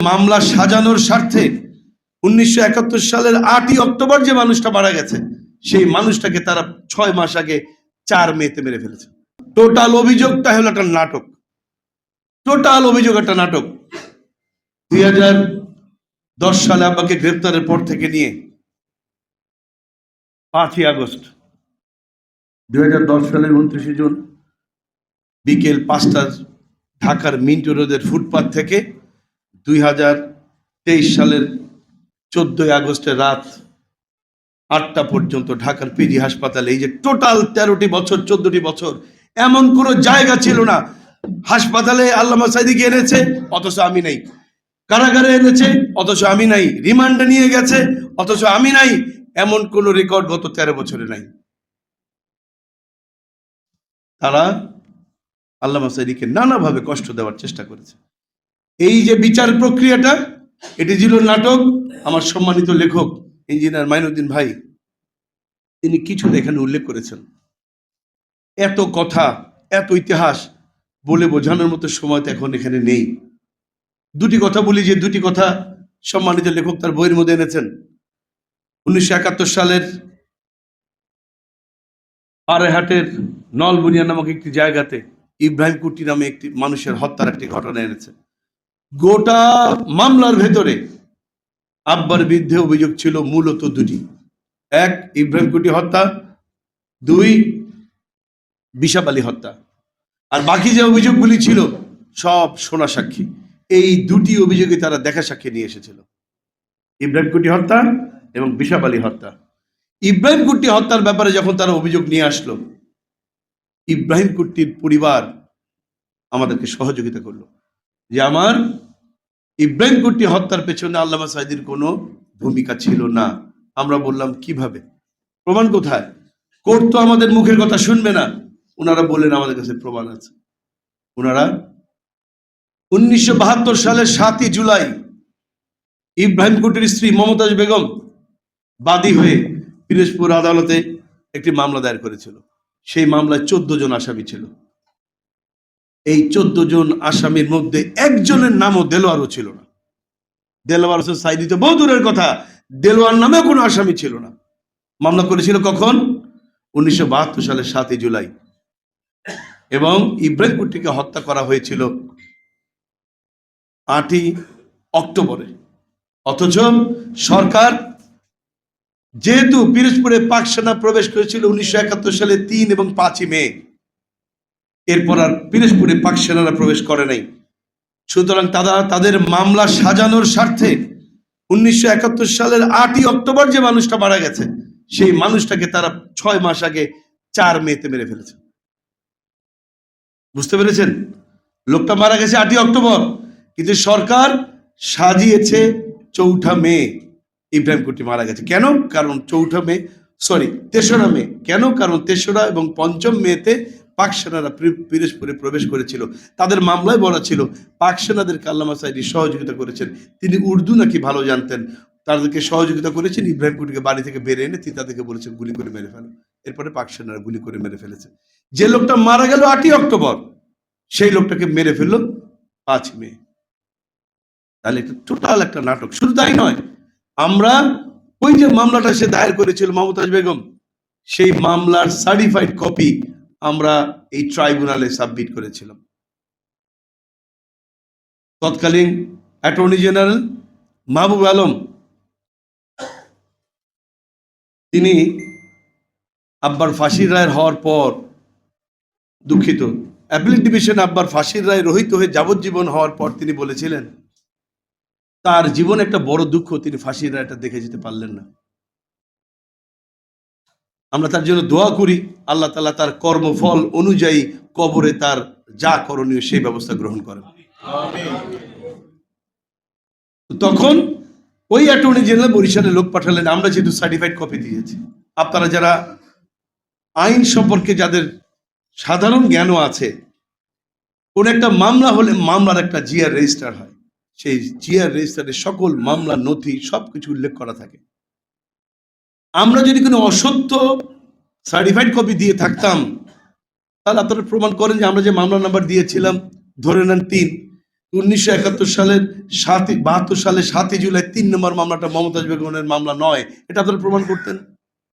মামলা সাজানোর স্বার্থে উনিশশো একাত্তর সালের আটই অক্টোবর যে মানুষটা মারা গেছে সেই মানুষটাকে তারা ছয় মাস আগে চার মেতে মেরে ফেলেছে। টোটাল অভিযোগটা হলো একটা নাটক। টোটাল অভিযোগ একটা নাটক। দুই হাজার দশ সালে আব্বাকে গ্রেপ্তারের পর থেকে নিয়ে পাঁচই আগস্ট। দুই হাজার দশ সালের উনত্রিশে জুন। বিকেল পাঁচটার ঢাকার মিন্টু রোডের ফুটপাথ থেকে দুই হাজার তেইশ সালের চোদ্দই আগস্টের রাত আটটা পর্যন্ত ঢাকার পিজি হাসপাতালে, এই যে টোটাল তেরোটি বছর, চোদ্দটি বছর, এমন কোনো জায়গা ছিল না। হাসপাতালে আল্লামা সাইদিকে এনেছে, অথচ আমি নেই। কারাগারে এনেছে, অথচ আমি নাই। রিমান্ডে নিয়ে গেছে, অথচ আমি নাই। এমন কোন রেকর্ড গত তেরো বছরে নাই। তারা আল্লামা সাইদিকে নানাভাবে কষ্ট দেওয়ার চেষ্টা করেছে। এই যে বিচার প্রক্রিয়াটা, এটি ছিল নাটক, আমার সম্মানিত লেখক ইঞ্জিনিয়ার মাইনুদ্দিন ভাই। তিনি কিছু এখানে উল্লেখ করেছেন। এত কথা, এত ইতিহাস বলে বোঝানোর মতো সময় তো এখন এখানে নেই। দুটি কথা বলি যে দুটি কথা সম্মানিত লেখক তার বইয়ের মধ্যে এনেছেন। উনিশশো একাত্তর সালের পাড়েহাটের নলবুনিয়া নামক একটি জায়গাতে ইব্রাহিম কুটি নামে একটি মানুষের হত্যার একটি ঘটনা এনেছে। গোটা মামলার ভেতরে আব্বার বিরুদ্ধে অভিযোগ ছিল মূলত দুটি। এক, ইব্রাহিম কুটি হত্যা। দুই, বিশাপ আলী হত্যা। আর বাকি যে অভিযোগগুলি ছিল, সব সোনা সাক্ষী। এই দুটি অভিযোগে তারা দেখা সাক্ষী নিয়ে এসেছিল। ইব্রাহিম কুটি হত্যা এবং বিশাপ আলী হত্যা। ইব্রাহিম কুট্টি হত্যার ব্যাপারে যখন তারা অভিযোগ নিয়ে আসলো, ইব্রাহিম কুট্টির পরিবার আমাদেরকে সহযোগিতা করল। যে আমার ইব্রাহিম কুট্টি হত্যার পেছনে আল্লামা সাইদির কোনো ভূমিকা ছিল না। আমরা বললাম, কীভাবে? প্রমাণ কোথায়? কোর্ট তো আমাদের মুখের কথা শুনবে না। ওনারা বললেন, আমাদের কাছে প্রমাণ আছে। ওনারা, উনিশশো বাহাত্তর সালের সাতই জুলাই ইব্রাহিম কুটির স্ত্রী মমতাজ বেগম বাদী হয়ে পিরোজপুর আদালতে একটি মামলা দায়ের করেছিল। সেই মামলায় চোদ্দ জন আসামি ছিল। এই চোদ্দ জন আসামির মধ্যে একজনের নামও দেলোয়ারও ছিল না। দেলোয়ার হোসেন সাইদি তো বহু দূরের কথা। দেলোয়ার নামে কোনো আসামি ছিল না। মামলা করেছিল কখন? উনিশশো বাহাত্তর সালের সাতই জুলাই। এবং ইব্রাহিম কুট্টিকে হত্যা করা হয়েছিল আটই অক্টোবরে। অথচ সরকার যেহেতু পিরোজপুরে পাক সেনা প্রবেশ করেছিল উনিশশো একাত্তর সালে তিন এবং পাঁচই মে এরপর আর পিরোজপুরে পাক সেনারা প্রবেশ করে নাই। সুতরাং তারা তাদের মামলা সাজানোর স্বার্থে উনিশশো একাত্তর সালের আটই অক্টোবর যে মানুষটা মারা গেছে, সেই মানুষটাকে তারা ছয় মাস আগে চার মেতে মেরে ফেলেছে। বুঝতে পেরেছেন? লোকটা মারা গেছে আটই অক্টোবর, কিন্তু সরকার সাজিয়েছে চৌঠা মে ইব্রাহিম কুটি মারা গেছে। কেন? কারণ চৌঠা মে সরি তেসরা মে কেন? কারণ তেসরা এবং পঞ্চম মেতে পাক সেনারা পিরোজপুরে প্রবেশ করেছিল। তাদের মামলায় বলা ছিল, পাক সেনাদের কাল্লামা সাইদি সহযোগিতা করেছেন। তিনি উর্দু নাকি ভালো জানতেন? তাদেরকে সহযোগিতা করেছেন, ইব্রাহিম কুটিকে বাড়ি থেকে বেড়ে এনে তিনি তাদেরকে বলেছেন গুলি করে মেরে ফেলো। এরপরে পাক সেনারা গুলি করে মেরে ফেলেছে। যে লোকটা মারা গেল আটই অক্টোবর, সেই লোকটাকে মেরে ফেলল পাঁচ মে। তাহলে এটা টোটাল একটা নাটক। শুধু তাই নয়, আমরা ওই যে মামলাটা সে দায়ের করেছিল মমতাজ বেগম, সেই মামলার সার্টিফাইড কপি আমরা এই ট্রাইব্যুনালে সাবমিট করেছিলাম। তৎকালীন অ্যাটর্নি জেনারেল মাহবুব আলম, তিনি আব্বার ফাঁসির রায়ের হওয়ার পর দুঃখিত, অ্যাপিলেট ডিভিশন আব্বার ফাঁসির রায় রহিত হয়ে যাবজ্জীবন হওয়ার পর তিনি বলেছিলেন, তার জীবন একটা বড় দুঃখ, তিনি ফাঁসির রায়টা দেখে যেতে পারলেন না। আমরা তার জন্য দোয়া করি। আল্লাহ তালা তার কর্মফল অনুযায়ী কবরে তার যা করণীয় সেই ব্যবস্থা গ্রহণ করেন। তখন ওই অ্যাটর্নি জেনারেল বরিশালে লোক পাঠালেন, আমরা যেহেতু সার্টিফাইড কপি দিয়েছি। আপনারা যারা আইন সম্পর্কে যাদের সাধারণ জ্ঞানও আছে, কোন একটা মামলা হলে মামলার একটা জিআর রেজিস্টার হয়। সেই জিআর রেজিস্টারে সকল মামলা, নথি সবকিছু উল্লেখ করা থাকে। আমরা যদি কোনো অসত্য সার্টিফাইড কপি দিয়ে থাকতাম, তাহলে আপনারা প্রমাণ করেন যে আমরা যে মামলা নাম্বার দিয়েছিলাম, ধরে নেন তিন, উনিশশো একাত্তর সালের সাতই, বাহাত্তর সালের সাতই জুলাই তিন নম্বর মামলাটা মমতাজ বেগমের মামলা নয়, এটা আপনারা প্রমাণ করতেন?